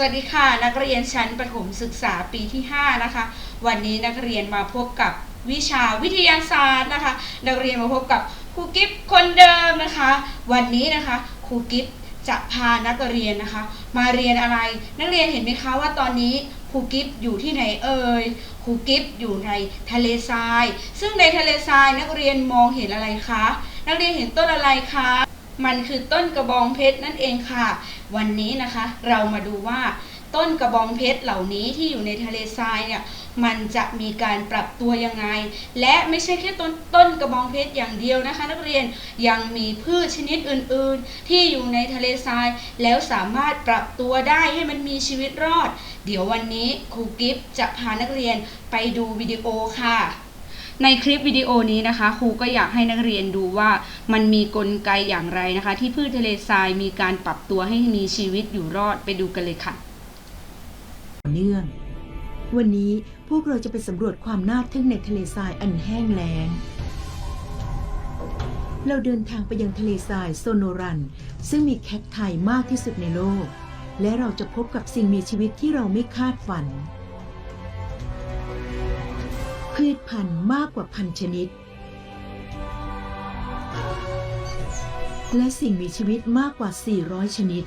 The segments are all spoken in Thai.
วัสดีค่ะ นักเรียนชั้นประถมศึกษาปีที่ 5 นะคะ วันนี้นักเรียนมาพบกับวิชาวิทยาศาสตร์นะคะ นักเรียนมาพบกับครูกิฟคนเดิมนะคะ วันนี้นะคะครูกิฟจะพานักเรียนนะคะ มาเรียนอะไร นักเรียนเห็นไหมคะว่าตอนนี้ครูกิฟอยู่ที่ไหนเอ่ยครูกิฟอยู่ในทะเลทราย ซึ่งในทะเลทรายนักเรียนมองเห็นอะไรคะนักเรียนเห็นต้นอะไรคะ มันคือต้นกระบองเพชรนั่นเองค่ะ วันนี้นะคะเรามาดูว่าต้นกระบองเพชรเหล่านี้ที่อยู่ในทะเลทรายเนี่ยมันจะมีการปรับตัวยังไง และไม่ใช่แค่ต้นต้นกระบองเพชรอย่างเดียวนะคะ นักเรียนยังมีพืชชนิดอื่นๆ ที่อยู่ในทะเลทราย แล้วสามารถปรับตัวได้ให้มันมีชีวิตรอด เดี๋ยววันนี้ครูกิฟจะพานักเรียนไปดูวิดีโอค่ะ ในคลิปวิดีโอนี้นะคะ ครูก็อยากให้นักเรียนดูว่ามันมีกลไกอย่างไรนะคะ ที่พืชทะเลทรายมีการปรับตัวให้มีชีวิตอยู่รอดไปดูกันเลยค่ะเนื่องวันนี้พวกเราจะไปสำรวจความน่าทึ่งในทะเลทรายอันแห้งแล้ง เราเดินทางไปยังทะเลทรายโซโนรัน ซึ่งมีแคทไทยมากที่สุดในโลก และเราจะพบกับสิ่งมีชีวิตที่เราไม่คาดฝัน พืชพันธุ์มากกว่าพันชนิด และสิ่งมีชีวิตมากกว่า 400 ชนิด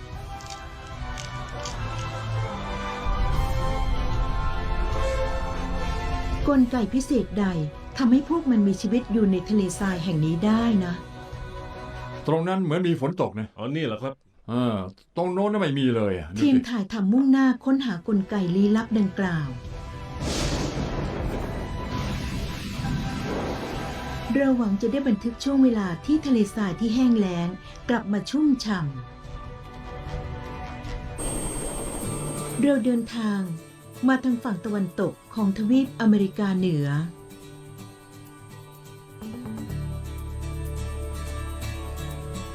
กลไกพิเศษใดทำให้พวกมันมีชีวิตอยู่ในทะเลทรายแห่งนี้ได้นะ ตรงนั้นเหมือนมีฝนตกนะอ๋อนี่เหรอครับ เออตรงโน้นน่ะไม่มีเลยอะดูทีมสิถ่ายทำมุ่งหน้าค้นหากลไกลี้ลับดังกล่าว เราหวังจะได้บันทึกช่วงเวลาที่ทะเลทรายที่แห้งแล้ง กลับมาชุ่มฉ่ำเราเดินทางมาทางฝั่งตะวันตกของทวีปอเมริกาเหนือ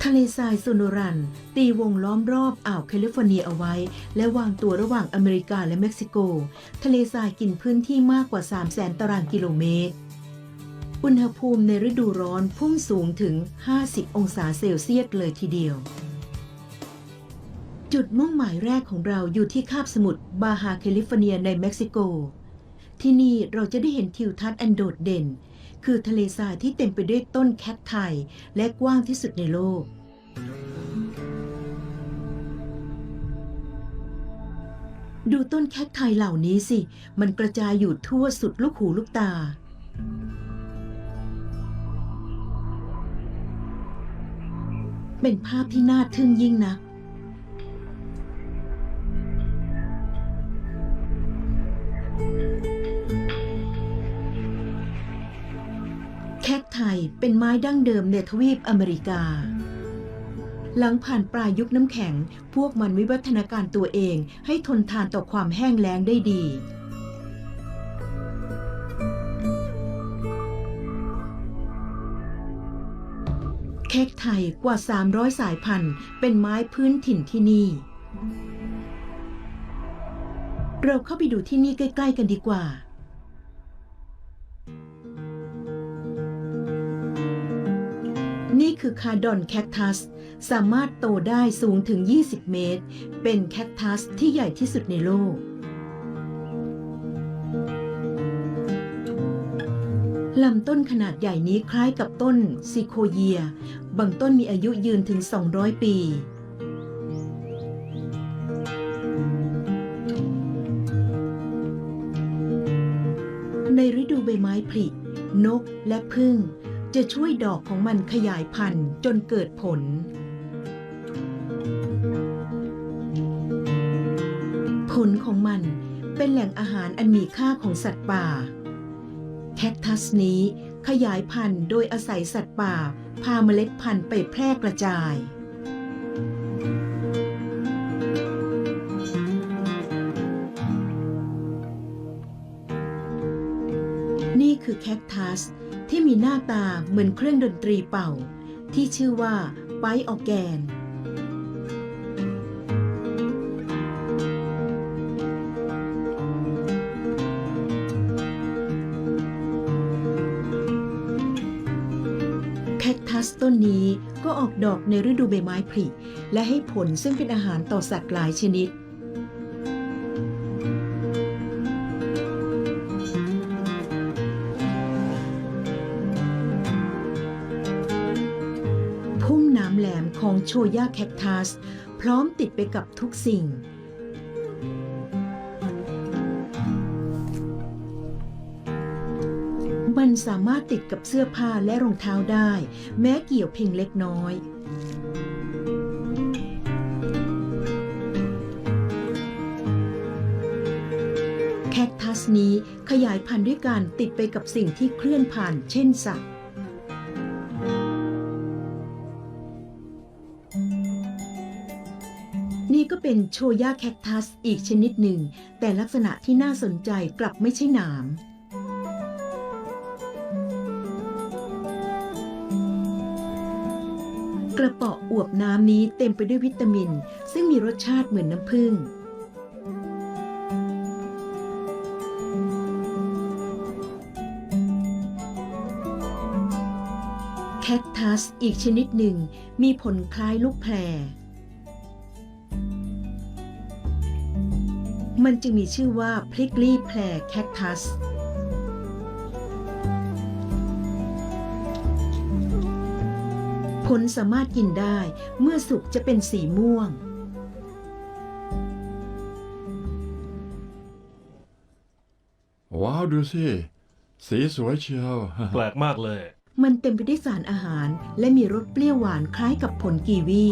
ทะเลทรายโซโนรัน ตีวงล้อมรอบอ่าวแคลิฟอร์เนียเอาไว้ และวางตัวระหว่างอเมริกาและเม็กซิโก ทะเลทรายกินพื้นที่มากกว่า 3 0 0แสนตารางกิโลเมตร อุณหภูมิในฤดูร้อนพุ่งสูงถึง 50 องศาเซลเซียสเลยทีเดียว จุดมุ่งหมายแรกของเราอยู่ที่คาบสมุทรบาฮาแคลิฟอร์เนียในเม็กซิโก ที่นี่เราจะได้เห็นทิวทัศน์อันโดดเด่น คือทะเลทรายที่เต็มไปด้วยต้นแคทไทยและกว้างที่สุดในโลกดูต้นแคทไทยเหล่านี้สิ มันกระจายอยู่ทั่วสุดลูกหูลูกตา เป็นภาพที่น่าทึ่งยิ่งนัก แคทไทยเป็นไม้ดั้งเดิมในทวีปอเมริกา หลังผ่านปลายยุคน้ำแข็ง พวกมันวิวัฒนาการตัวเองให้ทนทานต่อความแห้งแล้งได้ดี แคกไทยกว่า 300 สายพันธุ์ เป็นไม้พื้นถิ่นที่นี่ เราเข้าไปดูที่นี่ใกล้ ๆ กันดีกว่า นี่คือคาร์ดอนแคคตัส สามารถโตได้สูงถึง 20 เมตร เป็นแคคตัสที่ใหญ่ที่สุดในโลก ลำต้นขนาดใหญ่นี้คล้ายกับต้นซิโคเยีย บางต้นมีอายุยืนถึง 200 ปี ในฤดูใบไม้ผลิ นกและผึ้งจะช่วยดอกของมันขยายพันธุ์จนเกิดผล ผลของมันเป็นแหล่งอาหารอันมีค่าของสัตว์ป่า แคคตัสนี้ขยายพันธุ์โดยอาศัยสัตว์ป่า พาเมล็ดพันธุ์ไปแพร่กระจาย นี่คือแคคตัสที่มีหน้าตาเหมือนเครื่องดนตรีเป่า ที่ชื่อว่าไปออแกนัสต้นนี้ก็ออกดอกในฤดูใบไม้ผลิและให้ผลซึ่งเป็นอาหารต่อสัตว์หลายชนิด พุ่มน้ำแหลมของโชย่าแคคทัส พร้อมติดไปกับทุกสิ่ง มันสามารถติดกับเสื้อผ้าและรองเท้าได้ แม้เกี่ยวเพียงเล็กน้อยแคคตัสนี้ขยายพันธุ์ด้วยการติดไปกับสิ่งที่เคลื่อนผ่าน เช่นสัตว์นี่ก็เป็นโชย่าแคคตัสอีกชนิดหนึ่ง แต่ลักษณะที่น่าสนใจกลับไม่ใช่หนาม กระเป๋ออวบน้ำนี้เต็มไปด้วยวิตามิน ซึ่งมีรสชาติเหมือนน้ำผึ้งแคคตัสอีกชนิดหนึ่งมีผลคล้ายลูกแพร มันจึงมีชื่อว่าพริกลี่แพรแคคตัส ผลสามารถกินได้เมื่อสุกจะเป็นสีม่วง ว้าวดูสิ สีสวยเชียว แปลกมากเลย มันเต็มไปด้วยสารอาหาร และมีรสเปรี้ยวหวานคล้ายกับผลกีวี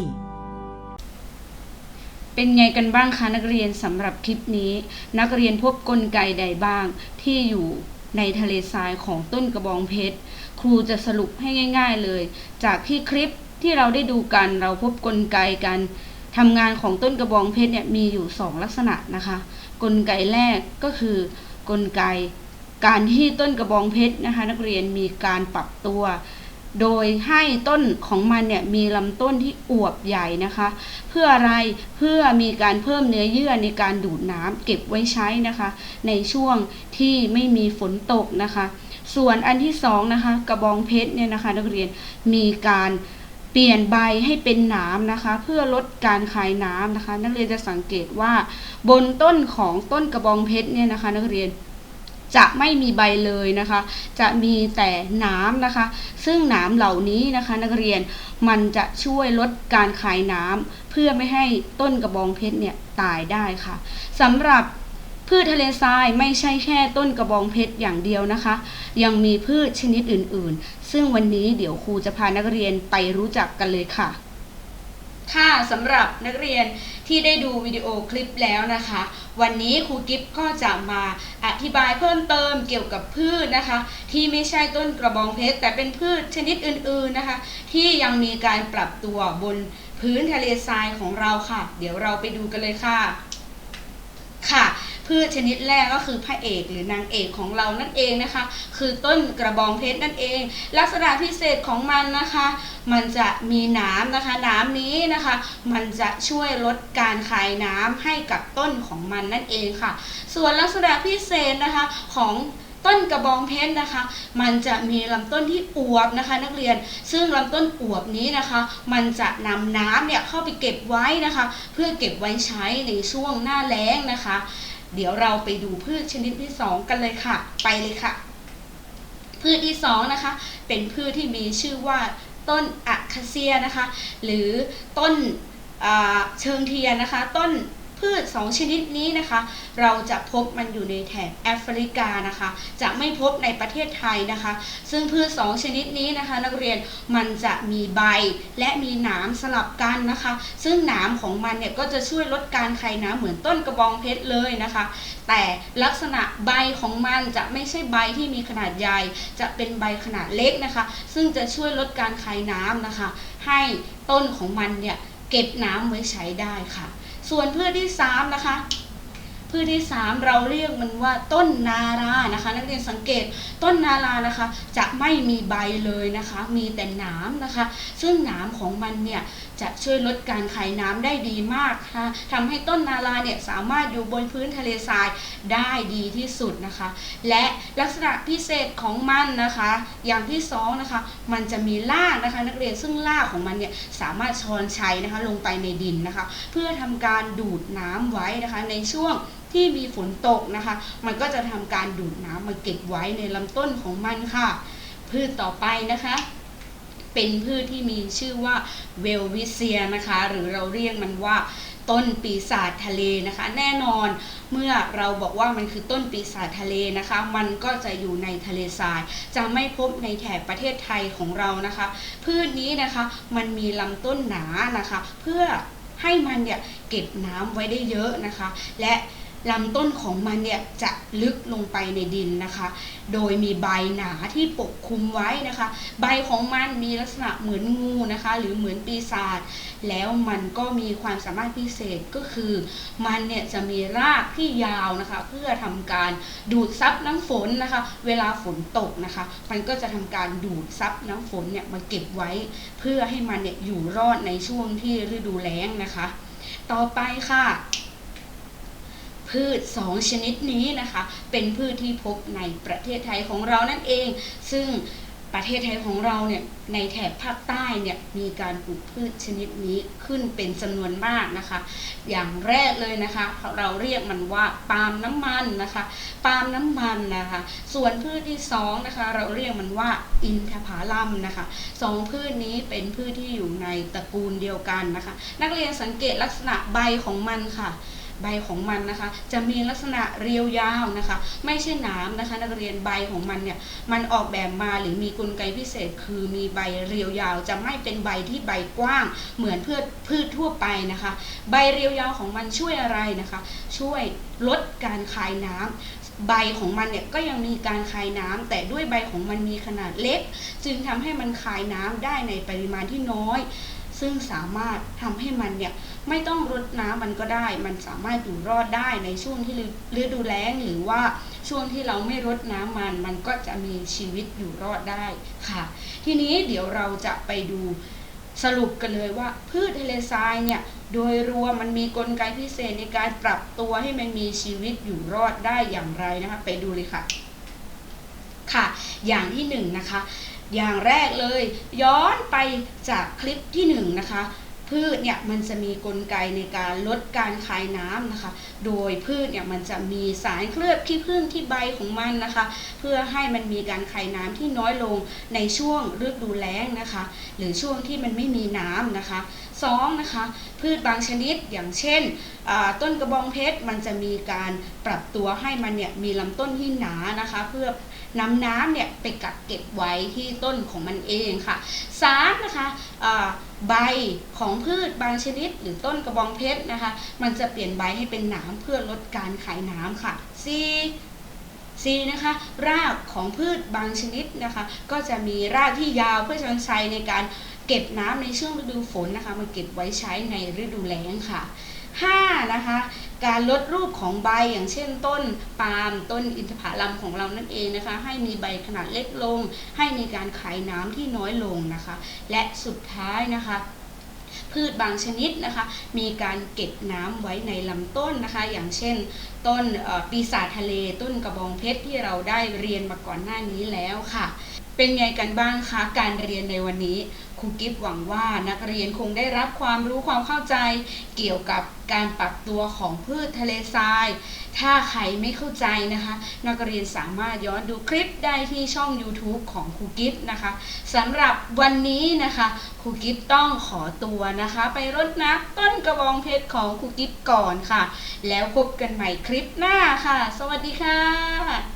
เป็นไงกันบ้างคะนักเรียนสำหรับคลิปนี้ นักเรียนพบกลไกใดบ้างที่อยู่ในทะเลทรายของต้นกระบองเพชร ครูจะสรุปให้ง่าย ๆเลย จากที่คลิปที่เราได้ดูกันเราพบกลไกการทำงานของต้นกระบองเพชรเนี่ยมีอยู่ 2 ลักษณะนะคะ กลไกแรกก็คือกลไกการที่ต้นกระบองเพชรนะคะ นักเรียนมีการปรับตัว โดยให้ต้นของมันเนี่ยมีลำต้นที่อวบใหญ่นะคะ เพื่ออะไรเพื่อมีการเพิ่มเนื้อเยื่อในการดูดน้ำเก็บไว้ใช้นะคะ ในช่วงที่ไม่มีฝนตกนะคะ ส่วนอันที่สองนะคะกระบองเพชรเนี่ยนะคะ นักเรียนมีการเปลี่ยนใบให้เป็นหนามนะคะ เพื่อลดการคายน้ำนะคะ นักเรียนจะสังเกตว่า บนต้นของต้นกระบองเพชรเนี่ยนะคะ นักเรียนจะไม่มีใบเลยนะคะ จะมีแต่หนามนะคะ ซึ่งหนามเหล่านี้นะคะ นักเรียนมันจะช่วยลดการคายน้ำเพื่อไม่ให้ต้นกระบองเพชรเนี่ยตายได้ค่ะสำหรับ พืชทะเลทรายไม่ใช่แค่ต้นกระบองเพชรอย่างเดียวนะคะ ยังมีพืชชนิดอื่นๆ ซึ่งวันนี้เดี๋ยวครูจะพานักเรียนไปรู้จักกันเลยค่ะ ค่ะสำหรับนักเรียนที่ได้ดูวิดีโอคลิปแล้วนะคะ วันนี้ครูกิฟก็จะมาอธิบายเพิ่มเติมเกี่ยวกับพืชนะคะ ที่ไม่ใช่ต้นกระบองเพชรแต่เป็นพืชชนิดอื่นๆนะคะ ที่ยังมีการปรับตัวบนพื้นทะเลทรายของเราค่ะ เดี๋ยวเราไปดูกันเลยค่ะ ค่ะ พืชชนิดแรกก็คือพระเอกหรือนางเอกของเรานั่นเองนะคะ คือต้นกระบองเพชรนั่นเอง ลักษณะพิเศษของมันนะคะ มันจะมีนามนะคะนามนี้นะคะ มันจะช่วยลดการคายน้ำให้กับต้นของมันนั่นเองค่ะ ส่วนลักษณะพิเศษนะคะของต้นกระบองเพชรนะคะ มันจะมีลำต้นที่อวบนะคะ นักเรียน ซึ่งลำต้นอวบนี้นะคะ มันจะนำน้ำเนี่ยเข้าไปเก็บไว้นะคะ เพื่อเก็บไว้ใช้ในช่วงหน้าแล้งนะคะ เดี๋ยวเราไปดูพืชชนิดที่สองกันเลยค่ะ ไปเลยค่ะ พืชที่สองนะคะ เป็นพืชที่มีชื่อว่าต้นอะคาเซียนะคะ หรือต้นเชิงเทียนนะคะ ต้น พืชสองชนิดนี้นะคะ เราจะพบมันอยู่ในแถบแอฟริกานะคะ จะไม่พบในประเทศไทยนะคะ ซึ่งพืชสองชนิดนี้นะคะ นักเรียนมันจะมีใบและมีหนามสลับกันนะคะ ซึ่งหนามของมันเนี่ยก็จะช่วยลดการคายน้ำเหมือนต้นกระบองเพชรเลยนะคะ แต่ลักษณะใบของมันจะไม่ใช่ใบที่มีขนาดใหญ่ จะเป็นใบขนาดเล็กนะคะ ซึ่งจะช่วยลดการคายน้ำนะคะ ให้ต้นของมันเนี่ยเก็บน้ำไว้ใช้ได้ค่ะ ส่วนพืชที่สามนะคะพืชที่สามเราเรียกมันว่าต้นนารานะคะ นักเรียนสังเกตต้นนารานะคะ จะไม่มีใบเลยนะคะ มีแต่หนามนะคะ ซึ่งหนามของมันเนี่ย จะช่วยลดการคายน้ำได้ดีมากค่ะทำให้ต้นนาราเนี่ยสามารถอยู่บนพื้นทะเลทรายได้ดีที่สุดนะคะ และลักษณะพิเศษของมันนะคะ อย่างที่สองนะคะ มันจะมีรากนะคะ นักเรียนซึ่งรากของมันเนี่ยสามารถช้อนชัยนะคะลงไปในดินนะคะ เพื่อทำการดูดน้ำไว้นะคะ ในช่วงที่มีฝนตกนะคะ มันก็จะทำการดูดน้ำมาเก็บไว้ในลำต้นของมันค่ะ พืชต่อไปนะคะ เป็นพืชที่มีชื่อว่าเวลวิเซียนะคะ หรือเราเรียกมันว่าต้นปีศาจทะเลนะคะ แน่นอนเมื่อเราบอกว่ามันคือต้นปีศาจทะเลนะคะ มันก็จะอยู่ในทะเลทราย จะไม่พบในแถบประเทศไทยของเรานะคะ พืชนี้นะคะมันมีลำต้นหนานะคะ เพื่อให้มันเนี่ยเก็บน้ำไว้ได้เยอะนะคะ และ ลำต้นของมันเนี่ยจะลึกลงไปในดินนะคะ โดยมีใบหนาที่ปกคลุมไว้นะคะ ใบของมันมีลักษณะเหมือนงูนะคะ หรือเหมือนปีศาจ แล้วมันก็มีความสามารถพิเศษก็คือ มันเนี่ยจะมีรากที่ยาวนะคะ เพื่อทำการดูดซับน้ำฝนนะคะ เวลาฝนตกนะคะ มันก็จะทำการดูดซับน้ำฝนเนี่ยมาเก็บไว้ เพื่อให้มันเนี่ยอยู่รอดในช่วงที่ฤดูแล้งนะคะ ต่อไปค่ะ พืชสองชนิดนี้นะคะ เป็นพืชที่พบในประเทศไทยของเรานั่นเอง ซึ่งประเทศไทยของเราเนี่ยในแถบภาคใต้เนี่ยมีการปลูกพืชชนิดนี้ขึ้นเป็นจำนวนมากนะคะ อย่างแรกเลยนะคะ เราเรียกมันว่าปาล์มน้ำมันนะคะปาล์มน้ำมันนะคะ ส่วนพืชที่สองนะคะ เราเรียกมันว่าอินทผลัมนะคะสองพืชนี้เป็นพืชที่อยู่ในตระกูลเดียวกันนะคะ นักเรียนสังเกตลักษณะใบของมันค่ะ ใบของมันนะคะ จะมีลักษณะเรียวยาวนะคะ ไม่ใช่หนามนะคะ นักเรียนใบของมันเนี่ยมันออกแบบมาหรือมีกลไกพิเศษ คือมีใบเรียวยาว จะไม่เป็นใบที่ใบกว้าง เหมือนพืชพืชทั่วไปนะคะ ใบเรียวยาวของมันช่วยอะไรนะคะ ช่วยลดการคายน้ำใบของมันเนี่ยก็ยังมีการคายน้ำแต่ด้วยใบของมันมีขนาดเล็ก จึงทำให้มันคายน้ำได้ในปริมาณที่น้อย ซึ่งสามารถทำให้มันเนี่ย ไม่ต้องรดน้ำมันก็ได้ มันสามารถอยู่รอดได้ในช่วงที่ฤดูแล้งหรือว่าช่วงที่เราไม่รดน้ำมัน มันก็จะมีชีวิตอยู่รอดได้ค่ะ ทีนี้เดี๋ยวเราจะไปดูสรุปกันเลยว่าพืชทะเลทรายเนี่ยโดยรวมมันมีกลไกพิเศษในการปรับตัวให้มันมีชีวิตอยู่รอดได้อย่างไรนะคะไปดูเลยค่ะ ค่ะ อย่างที่หนึ่งนะคะ อย่างแรกเลย ย้อนไปจากคลิปที่หนึ่งนะคะ พืชเนี่ยมันจะมีกลไกในการลดการคายน้ำนะคะ โดยพืชเนี่ยมันจะมีสารเคลือบขี้ผึ้งที่ใบของมันนะคะ เพื่อให้มันมีการคายน้ำที่น้อยลงในช่วงฤดูแล้งนะคะ หรือช่วงที่มันไม่มีน้ำนะคะสองนะคะ พืชบางชนิดอย่างเช่น ต้นกระบองเพชรมันจะมีการปรับตัวให้มันเนี่ยมีลำต้นที่หนานะคะ เพื่อ นำน้ำเนี่ยไปกักเก็บไว้ที่ต้นของมันเองค่ะสามนะคะใบของพืชบางชนิด หรือต้นกระบองเพชรนะคะ มันจะเปลี่ยนใบให้เป็นหนามเพื่อลดการขายน้ำค่ะสี่ C นะคะรากของพืชบางชนิดนะคะ ก็จะมีรากที่ยาวเพื่อใช้ในการเก็บน้ำในช่วงฤดูฝนนะคะมาเก็บไว้ใช้ในฤดูแล้งค่ะ 5. นะคะการลดรูปของใบอย่างเช่นต้นปาล์มต้นอินทผลัมของเรานั่นเองนะคะ ให้มีใบขนาดเล็กลง ให้มีการขายน้ำที่น้อยลงนะคะ และสุดท้ายนะคะพืชบางชนิดนะคะ มีการเก็บน้ำไว้ในลำต้นนะคะ อย่างเช่น ต้นปีศาจทะเล ต้นกระบองเพชรที่เราได้เรียนมาก่อนหน้านี้แล้วค่ะ เป็นไงกันบ้างคะการเรียนในวันนี้ ครูกิฟหวังว่านักเรียนคงได้รับความรู้ความเข้าใจ เกี่ยวกับการปรับตัวของพืชทะเลทราย ถ้าใครไม่เข้าใจนะคะ นักเรียนสามารถย้อนดูคลิปได้ที่ช่อง YouTube ของครูกิฟนะคะสำหรับวันนี้นะคะครูกิฟต้องขอตัวนะคะ ไปรดน้ำต้นกระบองเพชรของครูกิฟก่อนค่ะ แล้วพบกันใหม่คลิปหน้าค่ะ สวัสดีค่ะ